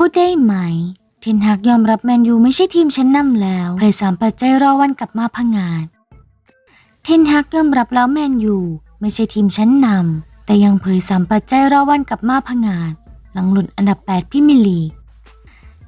พูดได้ไหมเทนฮากยอมรับแมนยูไม่ใช่ทีมชั้นนำแล้วเผยสามปัจจัยรอวันกลับมาพังงาดเทนฮากยอมรับแล้วแมนยูไม่ใช่ทีมชั้นนำแต่ยังเผยสามปัจจัยรอวันกลับมาพังงาดหลังหลุดอันดับ 8 พิมิลี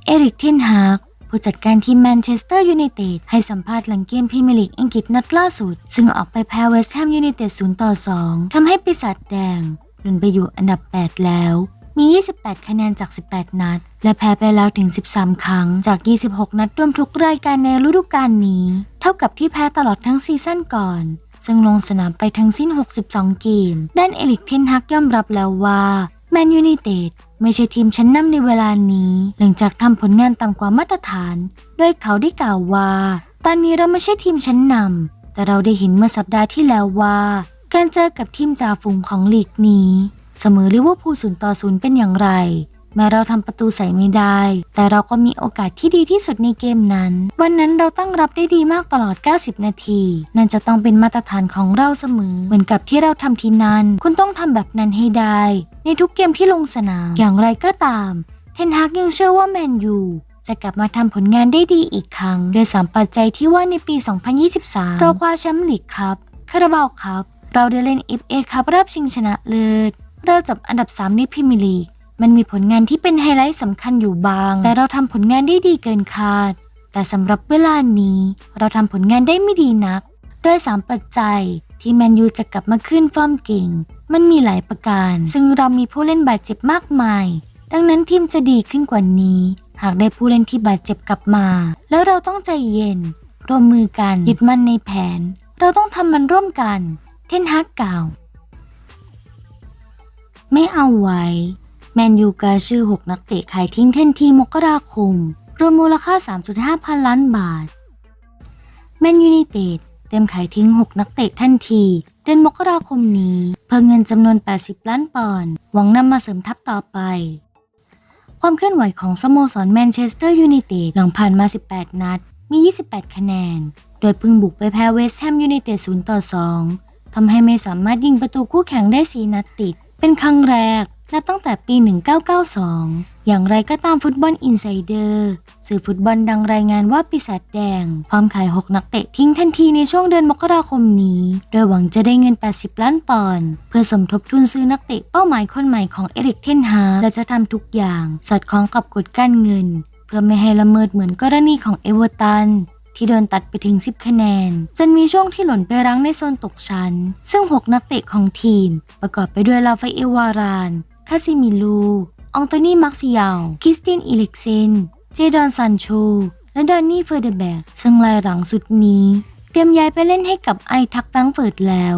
เอริกเทนฮากผู้จัดการทีมแมนเชสเตอร์ยูไนเต็ดให้สัมภาษณ์หลังเกมพรีเมียร์ลีกอังกฤษนัดล่าสุด ซึ่งออกไปแพ้เวสต์แฮมยูไนเต็ด0ต่อ2ทำให้ปีศาจแดงหลุนไปอยู่อันดับ 8 แล้ว มี 28 คะแนนจาก 18 นัด และแพ้ไปแล้วถึง 13 ครั้งจาก 26 นัดรวมทุกรายการในฤดูกาลนี้ เท่ากับที่แพ้ตลอดทั้งซีซั่นก่อน ซึ่งลงสนามไปทั้งสิ้น 62 เกม ด้านเอลิกเทนฮักยอมรับแล้วว่าแมนยูไนเต็ดไม่ใช่ทีมชั้นนำในเวลานี้ หลังจากทำผลงานต่ำกว่ามาตรฐาน โดยเขาได้กล่าวว่า ตอนนี้เราไม่ใช่ทีมชั้นนำแต่เราได้เห็นเมื่อสัปดาห์ที่แล้วว่า การเจอกับทีมจ่าฝูงของลีกนี้ เสมอลิเวอร์พูลศูนย์ต่อศูนย์เป็นอย่างไร แม้เราทำประตูใส่ไม่ได้ แต่เราก็มีโอกาสที่ดีที่สุดในเกมนั้น วันนั้นเราตั้งรับได้ดีมากตลอด 90 นาที นั่นจะต้องเป็นมาตรฐานของเราเสมอ เหมือนกับที่เราทำทีนั่นคุณต้องทำแบบนั้นให้ได้ ในทุกเกมที่ลงสนาม อย่างไรก็ตาม เทนฮากยังเชื่อว่าแมนยูจะกลับมาทำผลงานได้ดีอีกครั้ง โดยสามปัจจัยที่ว่าในปี 2023 เราคว้าแชมป์ลีกครับ คาราบาวครับ เราได้เล่น FA ครับรอบชิงชนะเลิศ เราจบอันดับ 3 ในพรีเมียร์ลีก มันมีผลงานที่เป็นไฮไลท์สำคัญอยู่บาง แต่เราทำผลงานได้ดีเกินคาด แต่สำหรับเวลานี้ เราทำผลงานได้ไม่ดีนัก ด้วยสามปัจจัย ที่แมนยูจะกลับมาขึ้นฟอร์มเก่ง มันมีหลายประการ ซึ่งเรามีผู้เล่นบาดเจ็บมากมาย ดังนั้นทีมจะดีขึ้นกว่านี้ หากได้ผู้เล่นที่บาดเจ็บกลับมา แล้วเราต้องใจเย็นร่วมมือกันยึดมั่นในแผน เราต้องทำมันร่วมกัน เทนฮักกล่าว ไม่เอาไว้ แมนยูกาชื่อ 6 นักเตะขายทิ้งเทนทีมกราคม รวมมูลค่า 3.5 พันล้านบาท แมนยูไนเต็ดเต็มขายทิ้ง 6 นักเตะทันที เดือนมกราคมนี้ เพื่อเงินจำนวน 80 ล้านปอนด์หวังนำมาเสริมทัพต่อไป ความเคลื่อนไหวของสโมสรแมนเชสเตอร์ยูไนเต็ดหลังผ่านมา 18 นัด มี 28 คะแนน โดยเพิ่งบุกไปแพ้เวสต์แฮมยูไนเต็ด0ต่อ2ทำให้ไม่สามารถยิงประตูคู่แข่งได้ 4 นัดติด เป็นครั้งแรกนับตั้งแต่ปี 1992 อย่างไรก็ตามฟุตบอลอินไซเดอร์สื่อฟุตบอลดังรายงานว่าปีศาจแดงพร้อมขาย 6 นักเตะทิ้งทันทีในช่วงเดือนมกราคมนี้ โดยหวังจะได้เงิน 80 ล้านปอนด์เพื่อสมทบทุนซื้อนักเตะเป้าหมายคนใหม่ของเอริกเทนฮาและจะทำทุกอย่าง สอดคล้องกับกฎการเงิน เพื่อไม่ให้ละเมิดเหมือนกรณีของเอเวอร์ตัน ที่โดนตัดไปถึง 10 คะแนน จนมีช่วงที่หล่นไปรั้งในโซนตกชั้น ซึ่ง 6 นักเตะของทีม ประกอบไปด้วยลาฟาเอลวาราน คาซิมิลูอองโตนีมักซิยาลคริสตินอิเล็กเซน เจดอนซันโช และดอนนี่เฟอร์เดแบกซึ่งรายหลังสุดนี้ เตรียมย้ายไปเล่นให้กับไอทักแฟงเฟิร์ตแล้ว